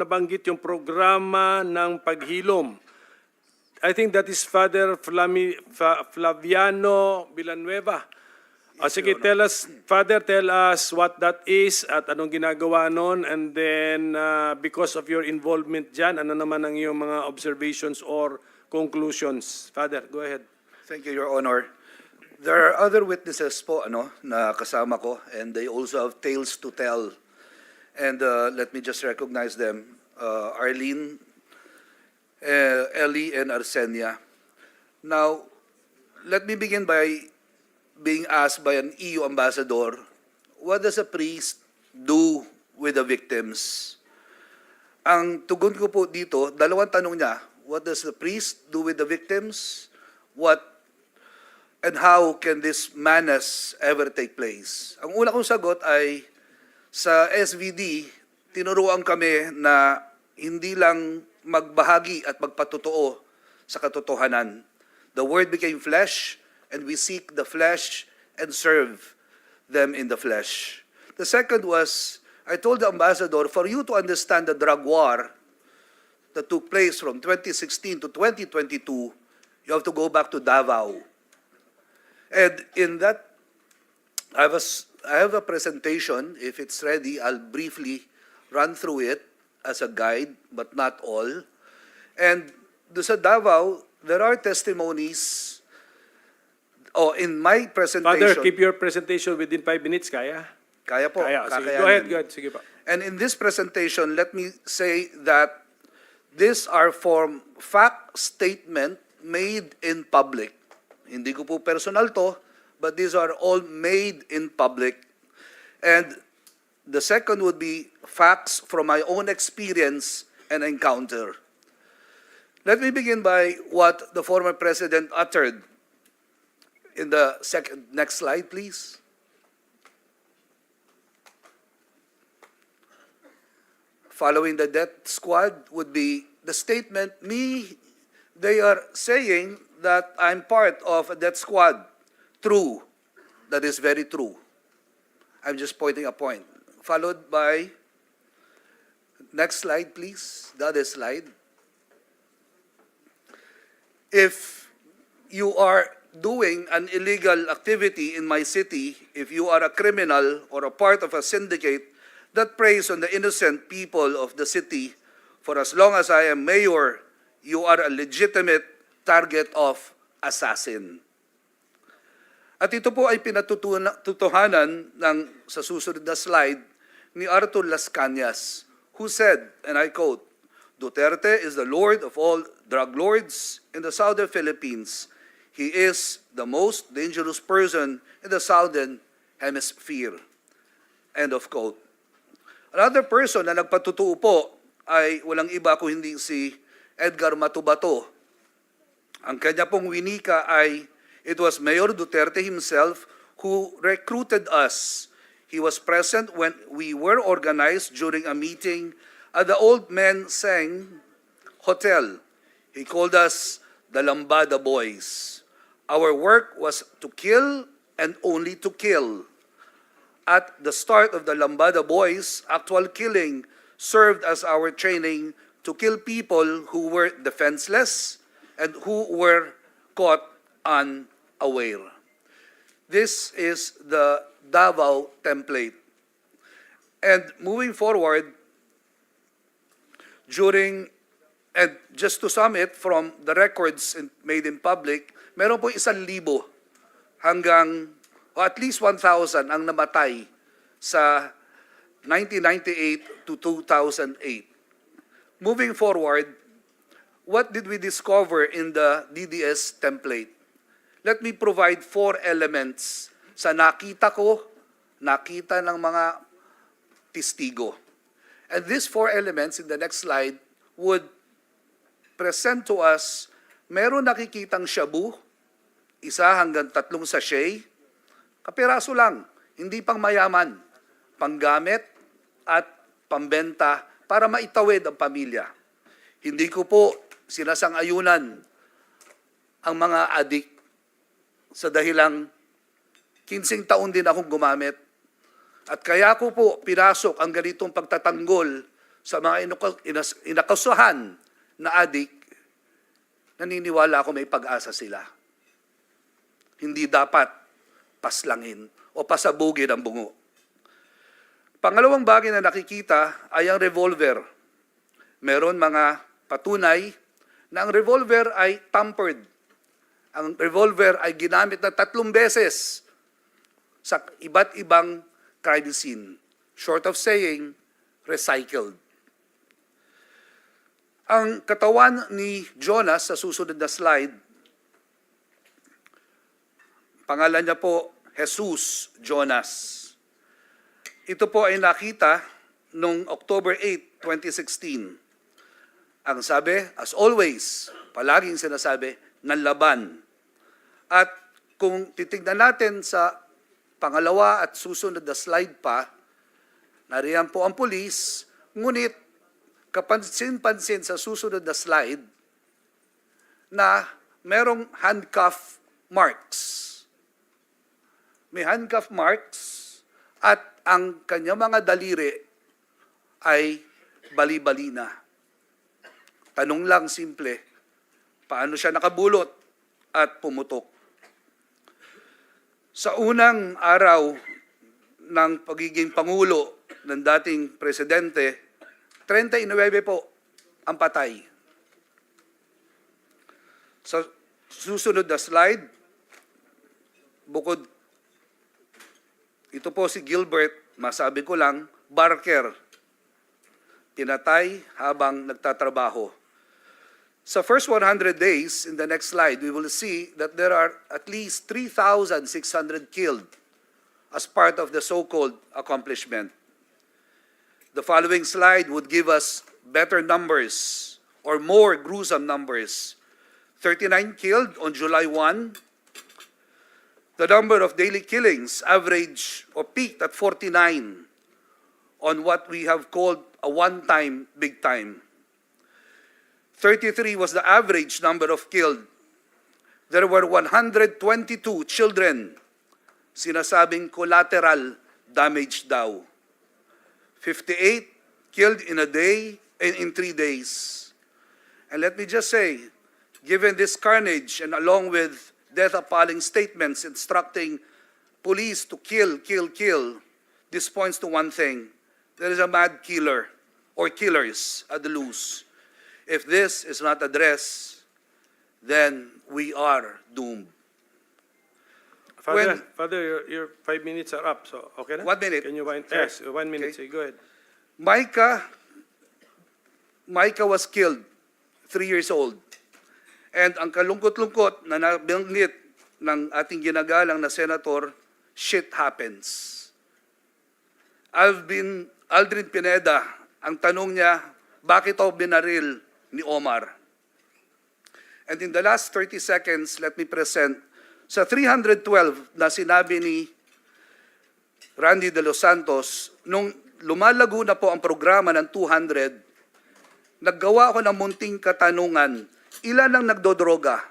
nabanggit yung programa ng paghilom. I think that is Father Flami, Fa- Flaviano Villanueva. Ah, sige, tell us, Father, tell us what that is at anong ginagawa nun. And then, ah, because of your involvement dyan, ano naman ang iyong mga observations or conclusions? Father, go ahead. Thank you, Your Honor. There are other witnesses po ano, na kasama ko and they also have tales to tell. And uh, let me just recognize them. Uh, Arlene, uh, Ellie, and Arsenia. Now, let me begin by being asked by an EU ambassador, what does a priest do with the victims? Ang tugon ko po dito, dalawang tanong niya. What does the priest do with the victims? What and how can this madness ever take place? Ang una kong sagot ay sa SVD, tinuruan kami na hindi lang magbahagi at magpatotoo sa katotohanan. The Word became flesh, and we seek the flesh and serve them in the flesh. The second was, I told the ambassador, for you to understand the drug war that took place from 2016 to 2022, you have to go back to Davao. And in that, I have a, s- I have a presentation. If it's ready, I'll briefly run through it as a guide, but not all. And do sa Davao, there are testimonies. Oh, in my presentation. Father, keep your presentation within five minutes, kaya? Kaya po. Kaya, sige. Go ahead, go ahead. Sige pa. And in this presentation, let me say that these are from fact statement made in public. Hindi ko po personal to, but these are all made in public. And the second would be facts from my own experience and encounter. Let me begin by what the former president uttered in the second, next slide, please. following the death squad would be the statement, me, they are saying that I'm part of a death squad. True. That is very true. I'm just pointing a point. Followed by, next slide, please, the other slide. If you are doing an illegal activity in my city, if you are a criminal or a part of a syndicate that preys on the innocent people of the city, for as long as I am mayor, you are a legitimate target of assassin. At ito po ay pinatutuhanan ng sa susunod na slide ni Arthur Las Cañas, who said, and I quote, Duterte is the lord of all drug lords in the southern Philippines. He is the most dangerous person in the southern hemisphere. End of quote. Another person na nagpatutuo po ay walang iba kung hindi si Edgar Matubato. Ang kanya pong winika ay, it was Mayor Duterte himself who recruited us. He was present when we were organized during a meeting at the Old Men Sang Hotel. He called us the Lambada Boys. Our work was to kill and only to kill. At the start of the Lambada Boys, actual killing served as our training to kill people who were defenseless and who were caught unaware. This is the Davao template. And moving forward, during, and just to sum it from the records in- made in public, meron po isang libo hanggang, o at least 1,000 ang namatay sa 1998 to 2008. Moving forward, what did we discover in the DDS template? Let me provide four elements sa nakita ko, nakita ng mga testigo. And these four elements in the next slide would present to us, meron nakikitang shabu, isa hanggang tatlong sachet, kapiraso lang, hindi pang mayaman, panggamit at pambenta para maitawid ang pamilya. Hindi ko po sinasang-ayunan ang mga adik sa dahilang 15 taon din akong gumamit. At kaya ko po pinasok ang ganitong pagtatanggol sa mga inakasuhan na adik, naniniwala ako may pag-asa sila. Hindi dapat paslangin o pasabugin ang bungo. Pangalawang bagay na nakikita ay ang revolver. Meron mga patunay na ang revolver ay tampered. Ang revolver ay ginamit na tatlong beses sa iba't ibang crime scene. Short of saying, recycled. Ang katawan ni Jonas sa susunod na slide, pangalan niya po Jesus Jonas. Ito po ay nakita noong October 8, 2016. Ang sabi, as always, palaging sinasabi, ng laban. At kung titignan natin sa pangalawa at susunod na slide pa, nariyan po ang pulis, ngunit kapansin-pansin sa susunod na slide na merong handcuff marks. May handcuff marks at ang kanyang mga daliri ay bali-bali. Tanong lang simple, paano siya nakabulot at pumutok? Sa unang araw ng pagiging pangulo ng dating presidente, 39 po ang patay. Sa susunod na slide, bukod ito po si Gilbert, masabi ko lang, Barker. Pinatay habang nagtatrabaho. Sa first 100 days, in the next slide, we will see that there are at least 3,600 killed as part of the so-called accomplishment. The following slide would give us better numbers or more gruesome numbers. 39 killed on July 1, the number of daily killings average or peaked at 49 on what we have called a one-time big time. 33 was the average number of killed. There were 122 children sinasabing collateral damage daw. 58 killed in a day and in three days. And let me just say, given this carnage and along with death appalling statements instructing police to kill, kill, kill, this points to one thing. There is a mad killer or killers at the loose. If this is not addressed, then we are doomed. Father, When- Father, your, your five minutes are up, so okay na? One minute, Can you wind, yes, one minute, Okay. say, go ahead. Micah, Micah was killed, three years old. And ang kalungkot-lungkot na nabanggit ng ating ginagalang na senator, shit happens. Alvin, Aldrin Pineda, ang tanong niya, bakit ako binaril ni Omar? And in the last 30 seconds, let me present sa 312 na sinabi ni Randy De Los Santos, nung lumalago na po ang programa ng 200, naggawa ako ng munting katanungan, ilan ang nagdodroga?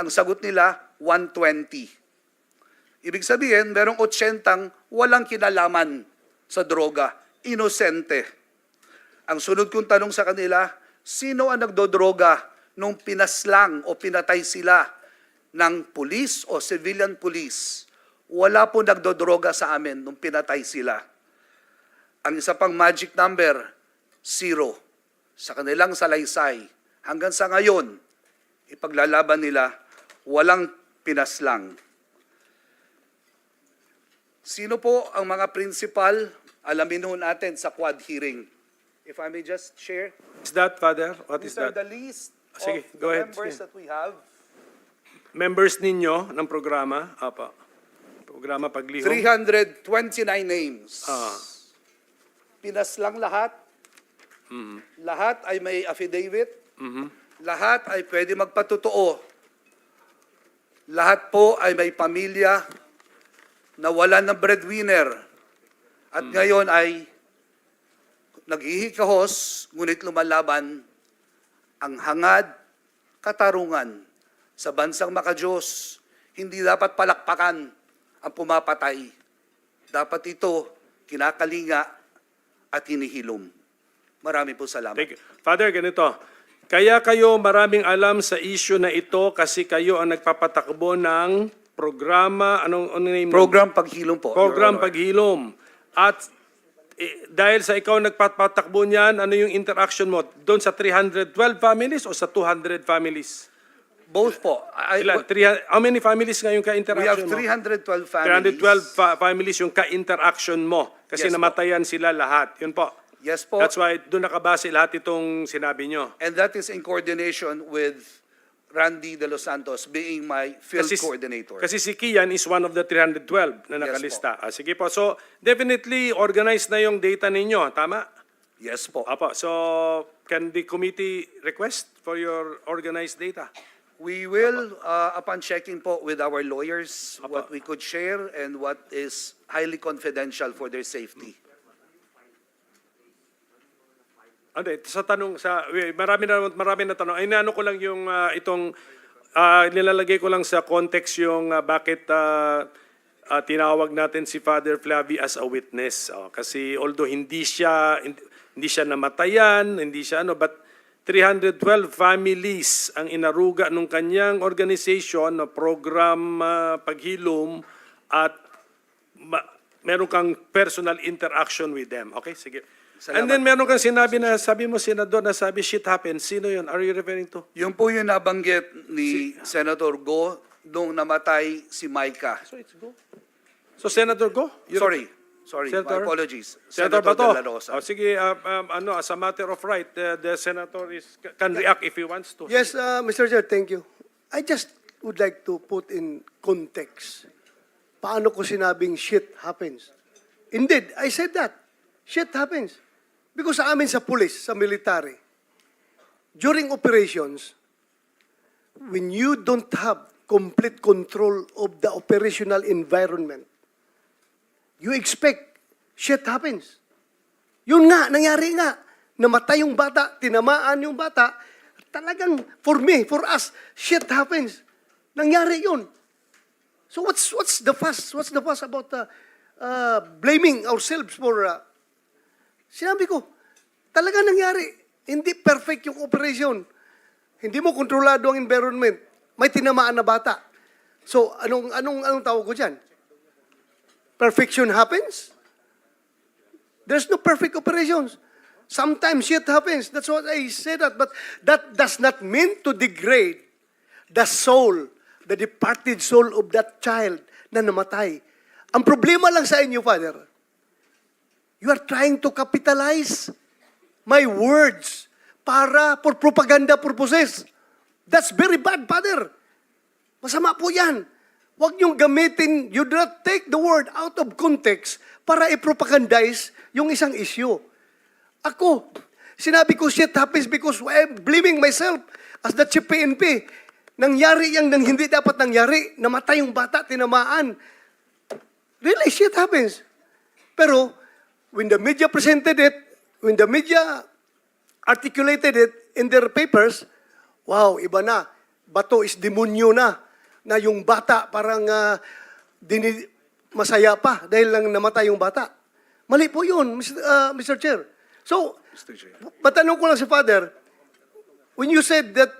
Ang sagot nila, 120. Ibig sabihin, merong 80 walang kinalaman sa droga, inosente. Ang sunod kong tanong sa kanila, sino ang nagdodroga nung pinaslang o pinatay sila ng pulis o civilian police? Wala po nagdodroga sa amin nung pinatay sila. Ang isa pang magic number, zero. Sa kanilang salaysay, hanggang sa ngayon, ipaglalaban nila, walang pinaslang. Sino po ang mga principal? Alamin ho natin sa quad hearing. If I may just share. Is that, Father? What is These are that? the list Sige, of go the ahead, members sige. that we have. Members ninyo ng programa, apa, programa paglihom. 329 names. Ah. Pinaslang lahat. Lahat ay may affidavit. Mhm. Lahat ay pwede magpatotoo. Lahat po ay may pamilya na wala ng breadwinner. At ngayon ay naghihikahos, ngunit lumalaban ang hangad, katarungan sa bansang makajos. Hindi dapat palakpakan ang pumapatay. Dapat ito kinakalinga at hinihilom. Marami po salamat. Thank you. Father, ganito. Kaya kayo maraming alam sa issue na ito kasi kayo ang nagpapatakbo ng programa, anong, anong name? Program paghilom po. Program paghilom. At eh, dahil sa ikaw nagpapatakbo niyan, ano yung interaction mo? Doon sa 312 families o sa 200 families? Both po. I- Ilan? 300 how many families ngayon we have ka-interaction mo? 312 families. 312 fa- families yung ka-interaction mo. Kasi Yes po. namatayan sila lahat. Yun po. Yes po. That's why doon nakabase lahat itong sinabi nyo. And that is in coordination with Randy De Los Santos being my field Kasi, coordinator. kasi si Kian is one of the 312 na nakalista. Ah, sige po. So, definitely organized na yung data ninyo. Tama? yes po. Apo. So, can the committee request for your organized data? We will, uh, upon checking po with our lawyers, Apa. what we could share and what is highly confidential for their safety. Ano, eh, sa tanong sa eh, marami na marami na tanong. Inaano ko lang yung ah, itong ah, nilalagay ko lang sa context yung ah, bakit ah, ah, tinawag natin si Father Flavi as a witness. Oh, kasi although hindi siya hindi, siya namatayan, hindi siya ano but 312 families ang inaruga nung kanyang organization na program ah, paghilom at ma- meron kang personal interaction with them. Okay, sige. And Salamat. then meron kang sinabi na, sabi mo, Senador, na sabi, shit happens. Sino yun? Are you referring to? Yung po yung nabanggit ni Senator Go nung namatay si Micah. So it's go. So Senator, go. You're- Sorry, sorry, my Senator? apologies. Senator, De Bato. La Rosa. Oh, sige, uh, um, ano, as a matter of right, uh, the Senator is, can react if he wants to. Yes, uh, Mr. Chair, thank you. I just would like to put in context. Paano ko sinabing shit happens? Indeed, I said that. Shit happens. Because sa amin sa police, sa military, during operations, when you don't have complete control of the operational environment, you expect shit happens. Yun nga, nangyari nga. Namatay yung bata, tinamaan yung bata. Talagang, for me, for us, shit happens. Nangyari yun. So what's what's the fuss? What's the fuss about uh, uh, blaming ourselves for... Uh, sinabi ko, talaga nangyari. Hindi perfect yung operation. Hindi mo kontrolado ang environment. May tinamaan na bata. So, anong, anong, anong tawag ko dyan? Perfection happens? There's no perfect operations. Sometimes shit happens. That's what I say that. But that does not mean to degrade the soul, the departed soul of that child na namatay. Ang problema lang sa inyo, Father, you are trying to capitalize my words para for propaganda purposes. That's very bad, Father. Masama po yan. Huwag niyong gamitin, you do not take the word out of context para i-propagandize yung isang issue. Ako, sinabi ko shit happens because I'm blaming myself as the chief PNP. Nangyari yung nang hindi dapat nangyari. Namatay yung bata, tinamaan. Really, shit happens. Pero, when the media presented it, when the media articulated it in their papers, wow, iba na. Bato is demonyo na. Na yung bata parang ah, dini- masaya pa dahil lang namatay yung bata. Mali po yun, Mr. ah, Mr. Chair. So, Mr. Chair. matanong ko lang si Father, when you said that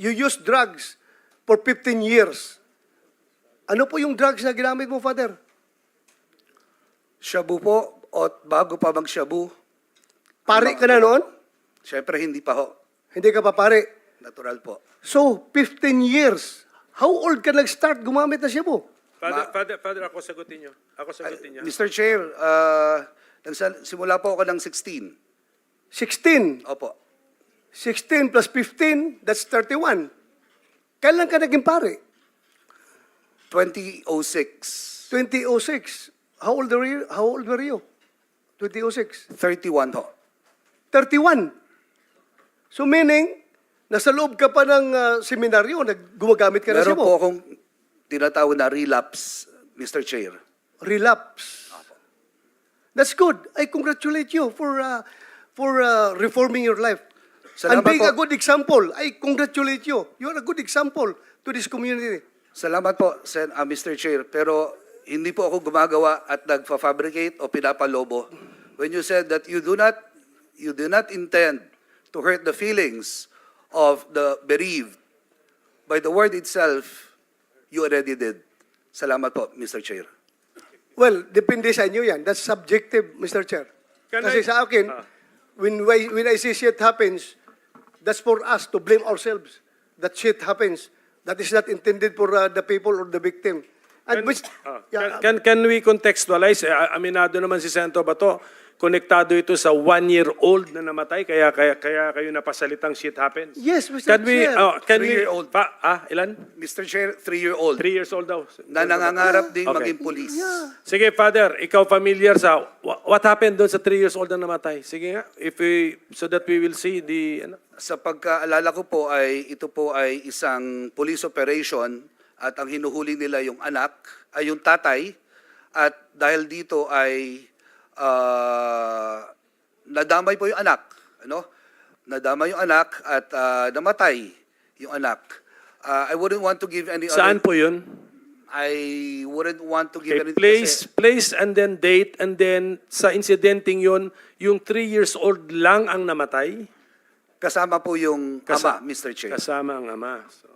you used drugs for 15 years, ano po yung drugs na ginamit mo, Father? Shabu po, at bago pa mag-shabu, Pare ka na noon? syempre hindi pa ho. Hindi ka pa pare. Natural po. So, 15 years. How old ka nag-start gumamit na Cebu? Father, Father, Father, ako sagutin niyo. Ako sagutin niya. Mr. Chair, uh, nagsa- simula po ako ng 16. 16. Opo. 16 plus 15, that's 31. Kailan ka naging pare? 2006. 2006. How old were you? How old were you? 2006. 31 ho. 31. So meaning, nasa loob ka pa ng ah, seminaryo, nag- gumagamit ka na Meron Cebu. po akong tinatawag na relapse, Mr. Chair. relapse. That's good. I congratulate you for uh, for uh, reforming your life. Salamat and being po. a good example. I congratulate you. You are a good example to this community. Salamat po, Sen, ah, Mr. Chair. Pero hindi po ako gumagawa at nagfa-fabricate o pinapalobo. When you said that you do not you do not intend to hurt the feelings of the bereaved, by the word itself, you already did. Salamat po, Mr. Chair. Well, depende sa inyo yan. That's subjective, Mr. Chair. Can I- Kasi sa akin, Ah. when, I, when I see shit happens, that's for us to blame ourselves. That shit happens. That is not intended for uh, the people or the victim. And Can, which, ah, yeah, can, can, can we contextualize? Eh, Aminado naman si Sento Bato, konektado ito sa one-year-old na namatay, kaya, kaya, kaya kayo napasalitang shit happens. Yes, Mr. Can we, Chair. oh, can we, Three-year-old. pa, ah, ilan? Mr. Chair, three-year-old Three years old daw. na nangangarap ding Okay. maging police. Sige, Father, ikaw familiar sa, wha- what happened doon sa three years old na namatay? Sige nga, if we, so that we will see the, ano, Sa pagkaalala ko po ay ito po ay isang police operation at ang hinuhuli nila yung anak, ay yung tatay at dahil dito ay ah, nadamay po yung anak, ano? Nadamay yung anak at ah, namatay yung anak. Ah, I wouldn't want to give any saan other, po yun? I wouldn't want to give Okay, any place, place and then date and then sa incidenting yun, yung three years old lang ang namatay? kasama po yung Kasa- ama, Mr. Chair. Kasama ang ama. So,